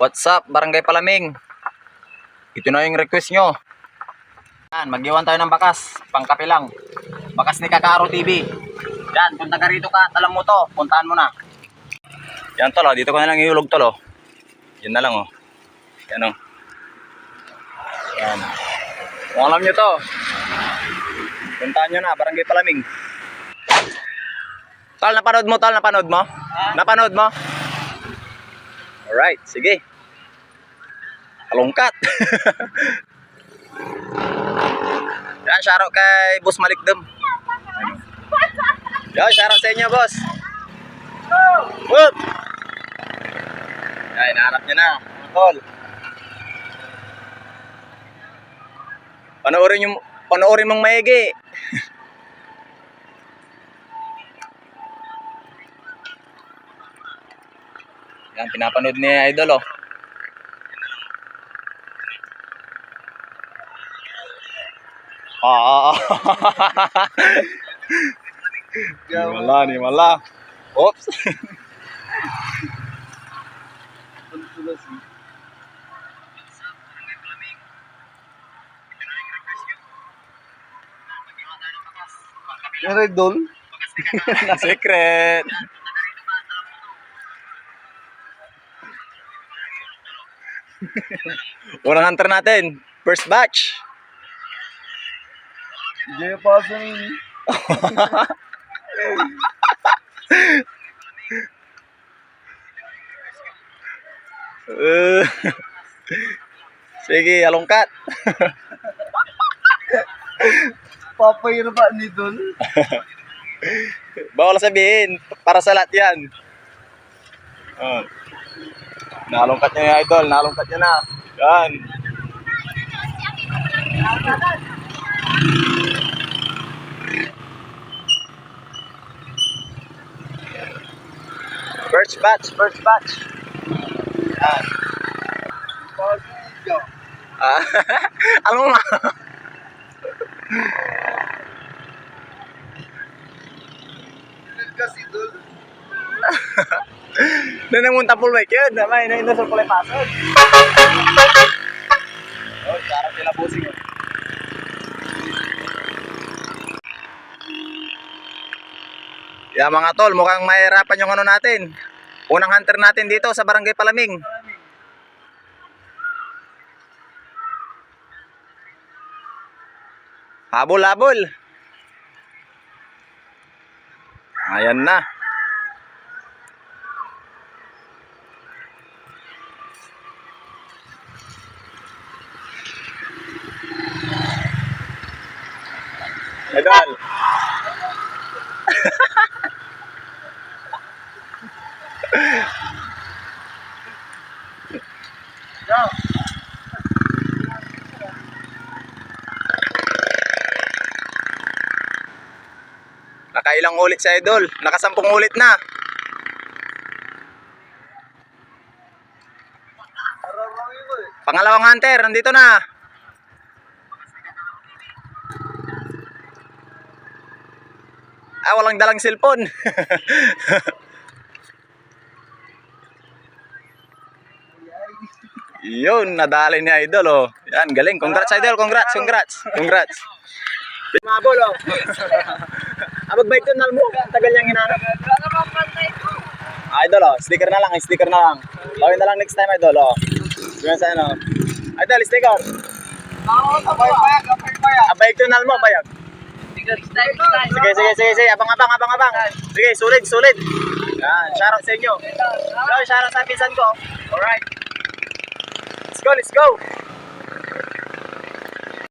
What's up, Barangay Palaming? Ito na yung request nyo. Yan, mag-iwan tayo ng bakas. Pangkape lang. Bakas ni Kakaro TV. Yan, kung taga rito ka, talam mo to. Puntahan mo na. Yan tol, oh. dito ko na lang ihulog tol. Oh. Yan na lang oh. Yan oh. Yan. Kung alam nyo to, puntahan nyo na, Barangay Palaming. Tal, napanood mo, Tal, napanood mo? Napanood mo? Alright, sige. Alungkat. Yan, shoutout kay Boss Malikdem. Yo, shoutout sa inyo, boss. Whoop! Yan, hinahanap niya na. Tol. Panoorin yung panoorin mong maigi. Yan, pinapanood ni Idol, oh. Ni wala, ni wala. Oops. Meron doon. Secret. Unang hunter natin. First batch. Pa sa ini. Uh, Sige, alungkat. Papayro ba ni doon? Bawal sabihin. Para sa lahat yan. Oh. Nalungkat niya yung idol. Nalungkat niya na. Yan. First batch, first batch. Yan. Ah, alam mo ma. Kasi doon. Doon ang munta mic yun. May na ito sa kulay pasod. Oh, sarap sila pusing. Yeah, mga tol, mukhang mahirapan yung ano natin. Unang hunter natin dito sa Barangay Palaming. Habol, habol. Ayan na. Idol. Nakailang ulit si Idol. Nakasampung ulit na. Pangalawang hunter, nandito na. Ah, walang dalang cellphone. Yun, nadali ni Idol, oh. Yan, galing. Congrats, Idol. Congrats, congrats. Congrats. Mabol, oh. ah, magbike to, nal mo. Ang Tagal niyang hinanap. Idol, oh. Sticker na lang, sticker na lang. Gawin na lang next time, Idol, oh. Yun sa ano. Idol, sticker. Apay payag, apay payag. Ah, bike to, nal mo, bayag. Sige, sige, sige, sige. Abang, abang, abang, abang. Sige, sulit, sulit. Yan, shoutout sa inyo. Yo, shoutout sa pinsan ko. Alright. Let's go, let's go.